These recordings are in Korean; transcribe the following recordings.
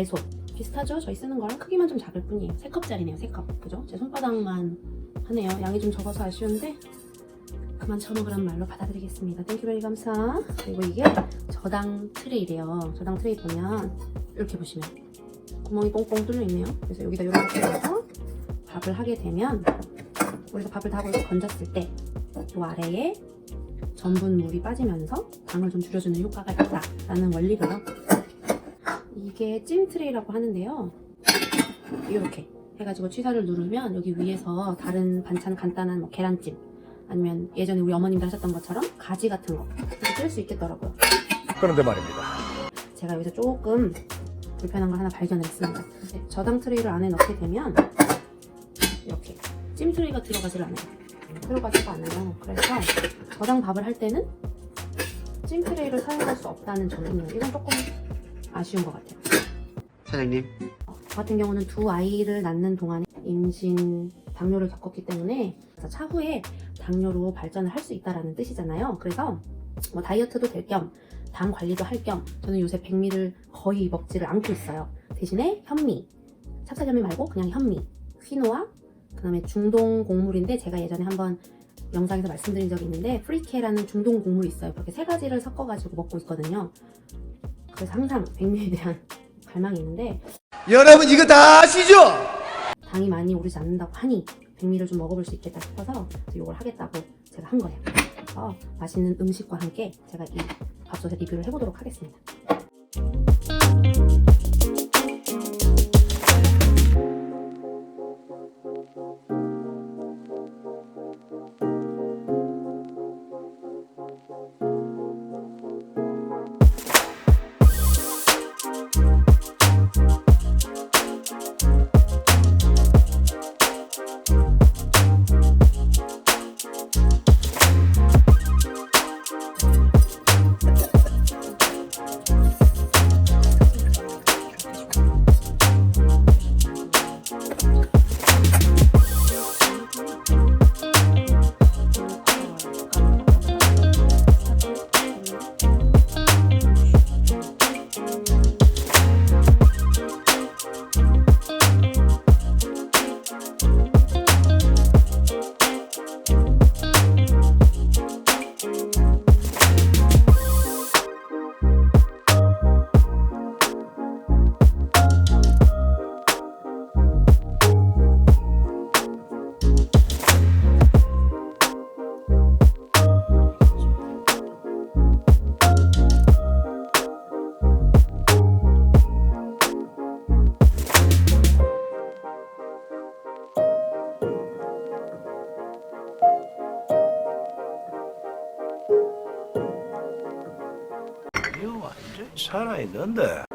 예솥 비슷하죠? 저희 쓰는 거랑 크기만 좀 작을 뿐이에요. 3컵짜리네요. 3컵. 그죠? 제 손바닥만 하네요. 양이 좀 적어서 아쉬운데 그만 처먹으란 말로 받아드리겠습니다. 땡큐베리 감사. 그리고 이게 저당 트레이래요. 저당 트레이 보면 이렇게 보시면 구멍이 뽕뽕 뚫려 있네요. 그래서 여기다 이렇게 해서 밥을 하게 되면 우리가 밥을 다 건졌을 때 이 아래에 전분 물이 빠지면서 당을 좀 줄여주는 효과가 있다라는 원리로요. 이게 찜 트레이라고 하는데요. 이렇게 해가지고 취사를 누르면 여기 위에서 다른 반찬 간단한 뭐 계란찜 아니면 예전에 우리 어머님들 하셨던 것처럼 가지 같은 거 이렇게 뜰 수 있겠더라고요. 그런데 말입니다. 제가 여기서 조금 불편한 걸 하나 발견했습니다. 저당 트레이를 안에 넣게 되면 이렇게 찜 트레이가 들어가질 않아요. 들어가지가 않아요. 그래서 저당 밥을 할 때는 찜 트레이를 사용할 수 없다는 점이에요. 이건 조금 아쉬운 것 같아요. 사장님 저 같은 경우는 두 아이를 낳는 동안에 임신 당뇨를 겪었기 때문에 차후에 당뇨로 발전을 할 수 있다라는 뜻이잖아요. 그래서 뭐 다이어트도 될 겸 당 관리도 할 겸 저는 요새 백미를 거의 먹지를 않고 있어요. 대신에 현미, 찹쌀현미 말고 그냥 현미, 퀴노아, 그다음에 중동 곡물인데 제가 예전에 한번 영상에서 말씀드린 적이 있는데 프리케라는 중동 곡물이 있어요. 그렇게 세 가지를 섞어가지고 먹고 있거든요. 그래서 항상 백미에 대한 갈망이 있는데 여러분 이거 다 아시죠? 당이 많이 오르지 않는다고 하니 백미를 좀 먹어볼 수 있겠다 싶어서 이걸 하겠다고 제가 한 거예요. 그래서 맛있는 음식과 함께 제가 이 밥솥에 리뷰를 해보도록 하겠습니다. 살아있는데.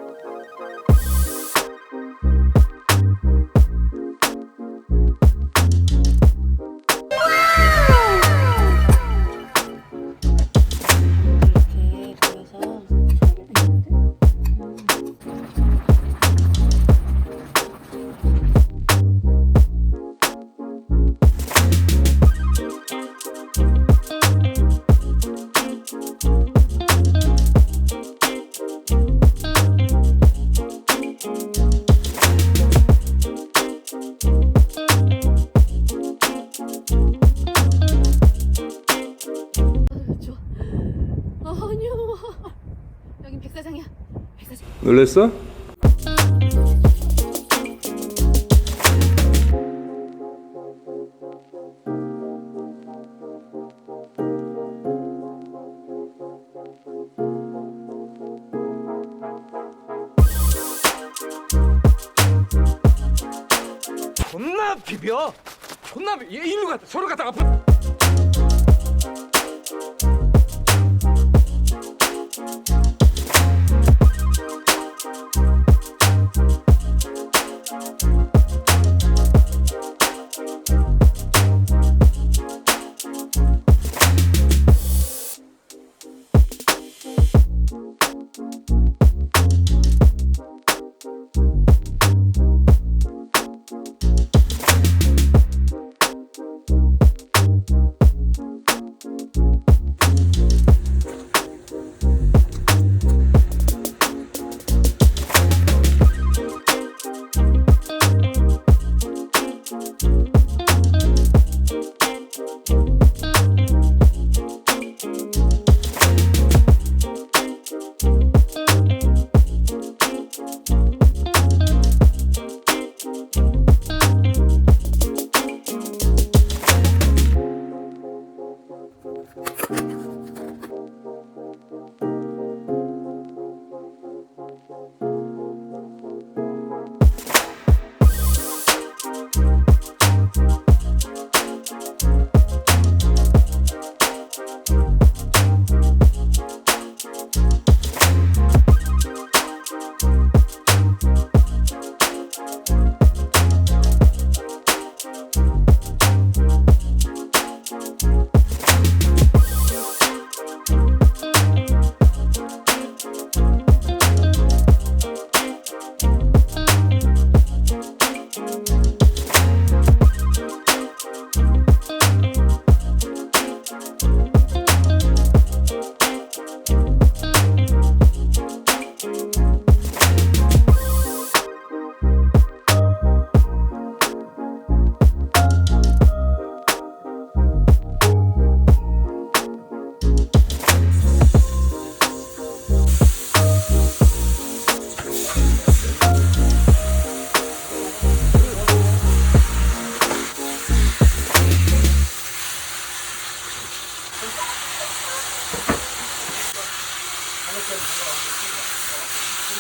놀랬어? 존나 비벼. 존나 비. 얘 일로 갔다 저로 갔다 앞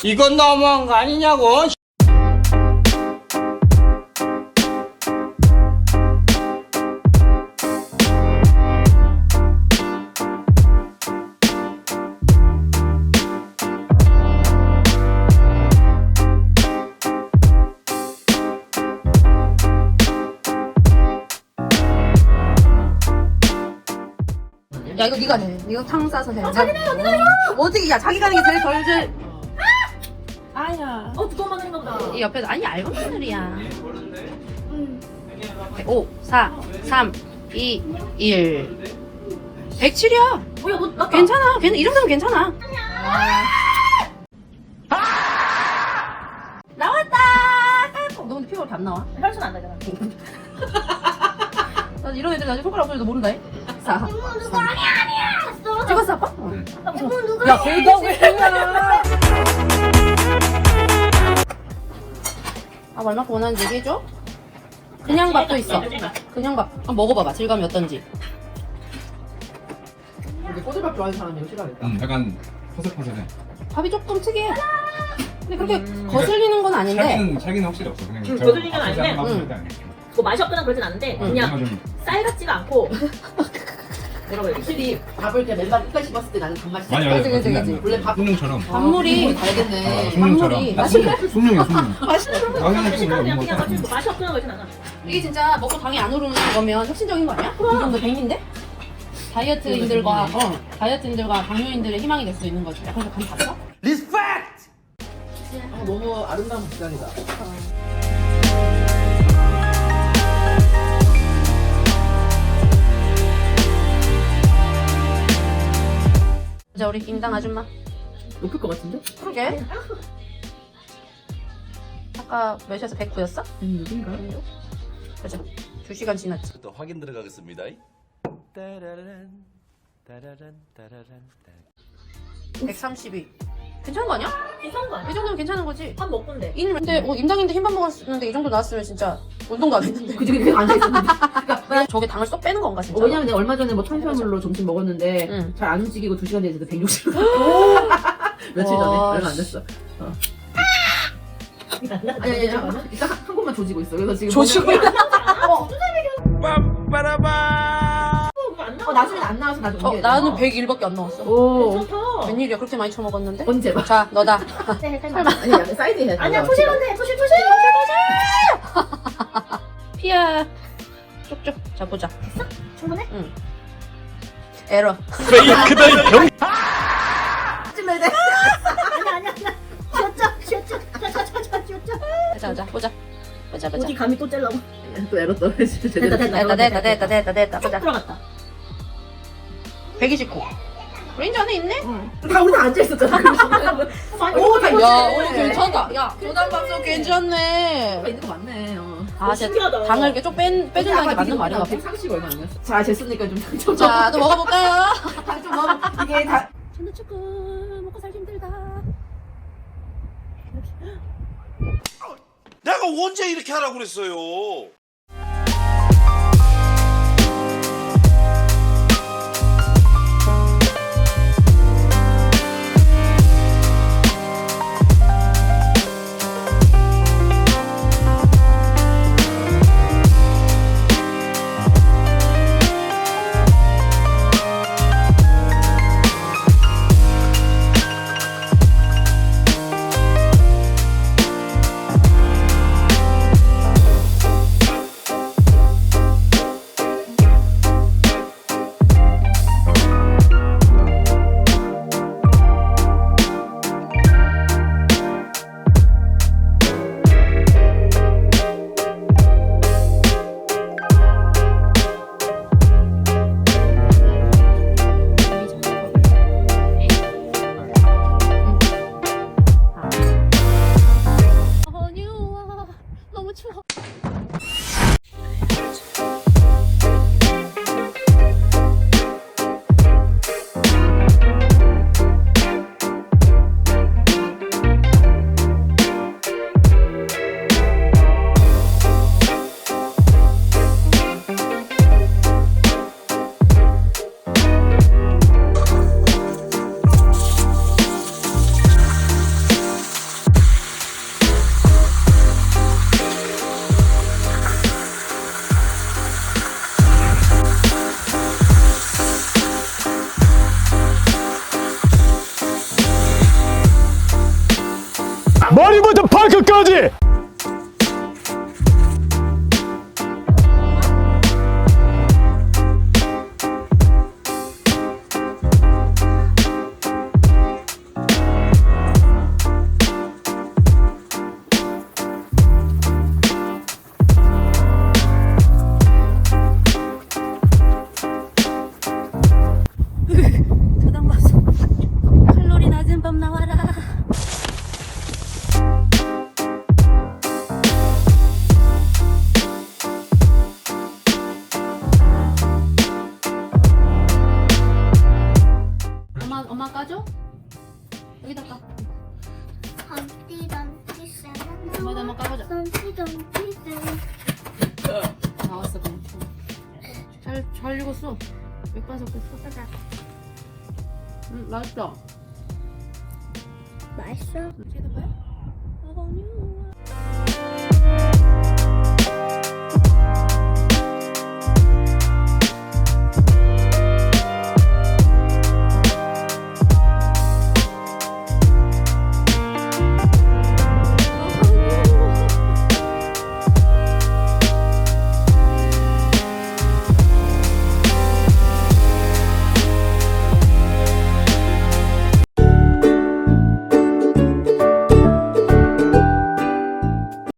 이건 너무한 거 아니냐고 야 이거 네가 해. 이거 탕 싸서 해. 자기네 언니가 해. 어떻게 야 자기가 하는 게 제일 덜 덜. 아야. 어 두꺼운 마늘인가 보다. 이 옆에서 아니 알고 마늘이야. 5, 4, 3, 2, 1. 107이야. 뭐야 너 나. 괜찮아. 괜, 이 정도면 괜찮아. 나왔다. 너 근데 피부가 안 나와? 혈순 안 나잖아. 나 이런 애들 나중에 손가락 없어져도 모른다. 4, 누구 아니야 아니야. 찍었어 아빠? 이거 누구? 야, 걔가 왜 그래? 아, 얼마큼 원하는지 얘기해줘? 그냥 밥도 있어. 그냥 밥. 한번 먹어봐봐. 질감이 어떤지. 꼬들밥 좋아하는 사람이 이거 싫어하겠다. 음, 약간 퍼석퍼석해. 밥이 조금 특이해. 근데 그렇게 거슬리는 건 아닌데. 찰기는 찰기는 확실히 없어. 그냥 음, 저 거슬리는 건 밥솥에 아닌데. 한번 음. 뭐 맛이 없거나 그러진 않은데 어, 그냥 뭔가 좀 쌀 같지가 않고 되지? 확실히 밥을 이렇게 맨날 끝까지 씹었을 때 나는 단맛이. 알지, 그치, 그치, 그치. 원래 밥- 숭늉처럼. 밥물이 다르겠네. 어, 숭늉처럼. 나 숭늉. 숭늉이야 숭늉. 맛있는 아, 그냥 그냥 뭐 그냥 먹어. 맛이 뭐 맛이 없거나 그러진 않아. 이게 진짜 먹고 당이 안 오르는 거면 혁신적인 거 아니야? 이 정도 백인데? 다이어트인들과 어, 다이어트인들과 당뇨인들의 희망이 될 수 있는 거지. 그래서 간 봤어? 아, 너무 아름다운 복장이다. 자 우리 김당 아줌마. 높을 것 같은데? 그러게. 아까 몇 시에서 109였어? 음, 여긴가? 그죠. 2시간 지났지. 또 확인 들어가겠습니다. 132. 괜찮은 거 아니야? 괜찮은 거이 아니야? 정도면 괜찮은 거지. 밥 먹던데. 인, 근데 어, 임당인데 흰밥 먹었는데 이 정도 나왔으면 진짜 운동도 안 했는데. 그지 그냥 앉아있었는데. 그러니까 저게 당을 쏙 빼는 건가 진짜? 어, 왜냐면 내가 얼마 전에 뭐 탄수화물로 점심 먹었는데 응. 잘 안 움직이고 2시간 뒤에서 160. 며칠 전에 와, 얼마 안 됐어. 어. 아니 아니 아니 일단 한, 한 곳만 조지고 있어. 그래서 지금 조지고 안 어 나와. 나중에 안 나와서 나도 어. 나는 101밖에 안 나왔어. 오 괜찮다. 웬일이야 그렇게 많이 처먹었는데? 언제 봐? 자 너다. 네, 설마. 아니 사이드 해야 돼. 아니야 토실한데 토실 토실 토실 피야. 쭉쭉. 자 보자. 토실. 충분해? 에러. 페이크다 이 병. 찜해야 돼. 아니야 아니야 아니야. 쉬었죠 쉬었죠. 자자자자 쉬었죠. 자, 자, 보자. 보자, 보자. 어디 감이 또 찔라고. 또 에러 떨어지. 됐다, 됐다. 됐다, 됐다, 됐다, 됐다, 됐다. 쭉 보자. 들어갔다. 129. 레인지 안에 있네? 다 우리 다 앉아 있었잖아. 오, 다 야, 있네. 오늘 괜찮다. 야, 교단밥솥 괜찮네. 있는 거 맞네. 어. 아, 진짜 신기하다. 당을 이렇게 쭉 뺀, 빼준다는 게 맞는 말인가 봐. 130 얼마 아니었어. 자, 됐으니까 좀 당첨 자, 또 먹어볼까요? 당첨 너무 이게 다 저는 조금 먹고 살기 힘들다. 내가 언제 이렇게 하라고 그랬어요? 끝까지 엄마 까줘? 여기다 까. 덤띠 덤띠 쌤 엄마도 한번 까보자. 덤띠 덤띠 쌤 나왔어 그냥. 잘, 잘 익었어. 맥반 섞였어 응 맛있다. 맛있어? 찍어봐요? 아가니요